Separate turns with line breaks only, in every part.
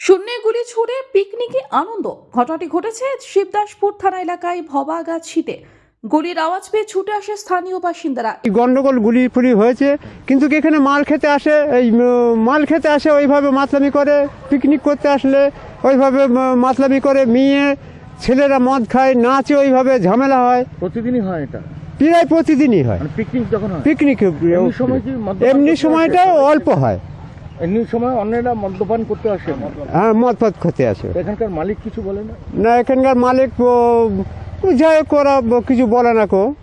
শূন্যে গুলি ছুড়ে পিকনিকে আনন্দ। ঘটনাটি ঘটেছে শিবদাসপুর থানা এলাকায় ভবাগাছিতে গুলির আওয়াজ পেয়ে ছুটে আসে স্থানীয় বাসিন্দারা।
এই গন্ডগোল গুলি ফুলি হয়েছে কিন্তু কি এখানে মাল খেতে আসে? এই মাল খেতে আসে ওইভাবে মাতলামি করে পিকনিক করতে আসলে ওইভাবে মাতলামি করে মেয়ে ছেলেরা মদ খায় নাচে ওইভাবে ঝামেলা হয়।
প্রতিদিনই হয় এটা?
প্রায় প্রতিদিনই হয়।
মানে পিকনিক যখন
পিকনিক
এমনি
সময়টা অল্প হয়।
এমনি সময় অন্যরা মদ্যপান করতে আসে
হ্যাঁ মদ ফদ খেতে আসে।
এখানকার মালিক কিছু বলে না?
না এখানকার মালিক যাই হোক ওরা কিছু বলে না কো।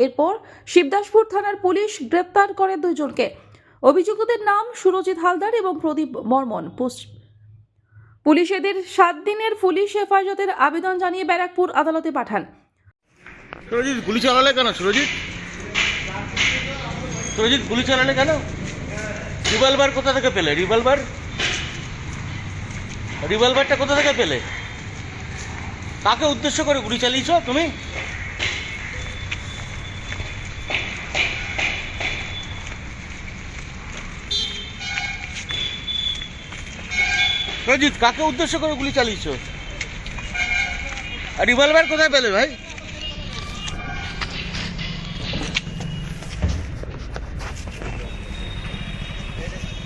এরপর শিবদাসপুর থানার পুলিশ গ্রেপ্তার করে দুইজনকে অভিযুক্তদের নাম সুরজিৎ হালদার এবং প্রদীপ বর্মন পুস- পুলিশ এদের সাত দিনের পুলিশ হেফাজতের আবেদন জানিয়ে ব্যারাকপুর আদালতে পাঠান।
সুরজিৎ গুলি চালালে কেন? সুরজিৎ? সুরজিৎ গুলি চালালে কেন? রিভলভার কোথা থেকে পেলে? রিভলভার? রিভলভারটা কোথা থেকে পেলে? কাকে উদ্দেশ্য করে গুলি চালিয়েছ তুমি? সুরজিৎ কাকে উদ্দেশ্য করে গুলি চালিয়েছ? রিভলভার কোথায় পেলে ভাই?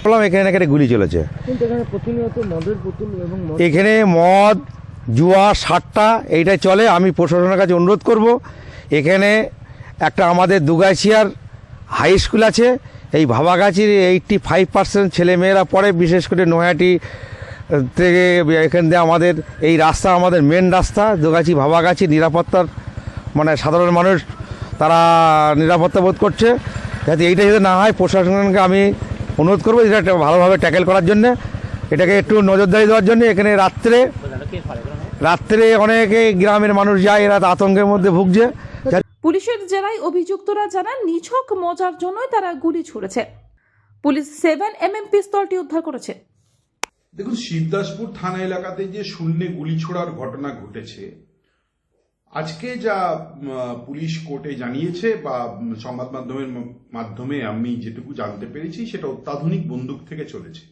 বললাম এখানে এখানে গুলি চলেছে।
এখানে মদ
জুয়া সাতটা এইটাই চলে। আমি প্রশাসনের কাছে অনুরোধ করব এখানে একটা আমাদের দুগাছিয়ার হাই স্কুল আছে। এই ভাবাগাছির এইটটি ফাইভ পার্সেন্ট ছেলেমেয়েরা পড়ে বিশেষ করে আহ, থেকে এখান দিয়ে আমাদের এই রাস্তা আমাদের মেন রাস্তা দুগাছি ভাবাগাছি নিরাপত্তার মানে সাধারণ মানুষ তারা নিরাপত্তা বোধ করছে। যাতে এইটা যাতে না হয় প্রশাসনকে আমি অনুরোধ করব এটা ভালোভাবে ট্যাকেল করার জন্য। এটাকে একটু নজরদারি দেওয়ার জন্য। এখানে রাত্রে রাত্রে অনেকে গ্রামের মানুষ যায় এরা আতঙ্কের মধ্যে ভুগছে।
পুলিশের জেলায় অভিযুক্তরা জানান নিছক মজার জন্যই তারা গুলি ছুড়েছে। পুলিশ সেভেন এম এম পিস্তলটি উদ্ধার করেছে।
দেখুন শিবদাসপুর থানা এলাকাতে যে শূন্যে গুলি ছোড়ার ঘটনা ঘটেছে আজকে যা পুলিশ কোর্টে জানিয়েছে বা সংবাদ মাধ্যমের মাধ্যমে আমি যেটুকু জানতে পেরেছি, সেটা অত্যাধুনিক বন্দুক থেকে চলেছে।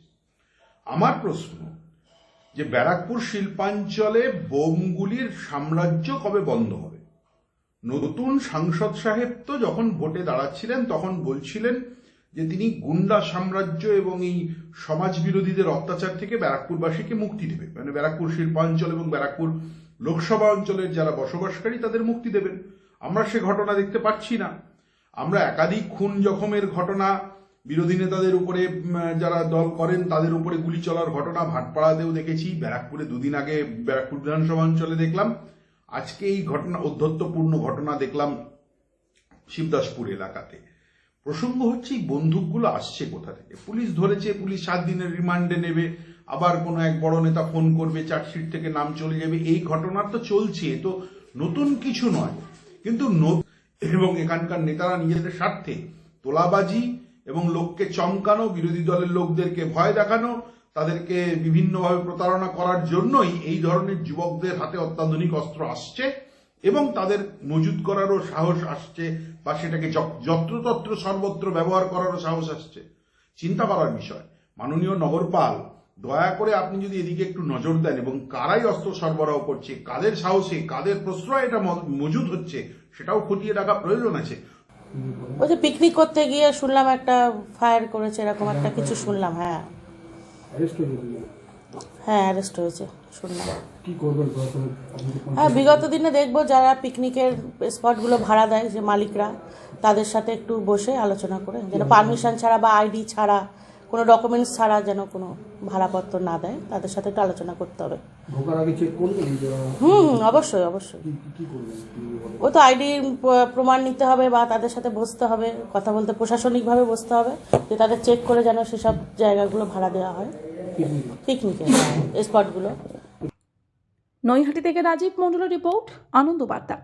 আমার প্রশ্ন, যে ব্যারাকপুর শিল্পাঞ্চলে বোমগুলির সাম্রাজ্য কবে বন্ধ হবে? নতুন সাংসদ সাহেব তো যখন ভোটে দাঁড়াচ্ছিলেন, তখন বলছিলেন যে তিনি গুন্ডা সাম্রাজ্য এবং এই সমাজ বিরোধীদের অত্যাচার থেকে ব্যারাকপুরবাসীকে মুক্তি দেবে। মানে ব্যারাকপুর শিল্পাঞ্চল এবং ব্যারাকপুর লোকসভা অঞ্চলের যারা বসবাসকারী তাদের মুক্তি দেবেন। আমরা সে ঘটনা দেখতে পাচ্ছি না। আমরা একাধিক খুন জখমের ঘটনা, বিরোধী নেতাদের উপরে যারা দল করেন, তাদের উপরে গুলি চলার ঘটনা ভাটপাড়াতেও দেখেছি। ব্যারাকপুরে দুদিন আগে ব্যারাকপুর বিধানসভা অঞ্চলে দেখলাম। আজকে এই ঘটনা অধ্যত্বপূর্ণ ঘটনা দেখলাম শিবদাসপুর এলাকাতে। প্রসঙ্গ হচ্ছে, এই বন্দুকগুলো আসছে কোথা থেকে? পুলিশ ধরেছে, পুলিশ সাত দিনের রিমান্ডে নেবে। আবার কোনো এক বড় নেতা ফোন করবে, চার্জশিট থেকে নাম চলে যাবে। এই ঘটনা তো চলছে, তো নতুন কিছু নয়। কিন্তু এবং এখানকার নেতারা নিজেদের স্বার্থে তোলাবাজি এবং লোককে চমকানো, বিরোধী দলের লোকদেরকে ভয় দেখানো, তাদেরকে বিভিন্নভাবে প্রতারণা করার জন্যই এই ধরনের যুবকদের হাতে অত্যাধুনিক অস্ত্র আসছে এবং তাদের মজুদ করারও সাহস আসছে বা সেটাকে যত- যত্রতত্র সর্বত্র ব্যবহার করারও সাহস আসছে। চিন্তা করার বিষয়, মাননীয় নগরপাল দয়া করে আপনি যদি এদিকে একটু নজর দেন এবং কারাই অস্ত্র সরবরাহ করছে কাদের সাহসে কাদের প্রশ্রয় এটা মজুদ হচ্ছে সেটাও খতিয়ে রাখা প্রয়োজন আছে।
ওই যে পিকনিক করতে গিয়ে শুনলাম একটা ফায়ার করেছে এরকম একটা কিছু শুনলাম হ্যাঁ। হ্যাঁ অ্যারেস্ট হয়েছে শুনলাম। হ্যাঁ বিগত দিনে দেখব যারা পিকনিকের স্পটগুলো ভাড়া দেয় যে মালিকরা তাদের সাথে একটু বসে আলোচনা করে যেন পারমিশন ছাড়া বা আইডি ছাড়া কোনো ডকুমেন্টস ছাড়া যেন কোনো ভাড়াপত্র না দেয় তাদের সাথে একটু আলোচনা করতে হবে। হুম হুম, অবশ্যই অবশ্যই। ও তো আইডি প্রমাণ নিতে হবে বা তাদের সাথে বসতে হবে কথা বলতে প্রশাসনিকভাবে বসতে হবে যে তাদের চেক করে যেন সেসব জায়গাগুলো ভাড়া দেওয়া হয়। পিকনিকের স্পটগুলো
নৈহাটি থেকে রাজীব মন্ডলের রিপোর্ট আনন্দ বার্তা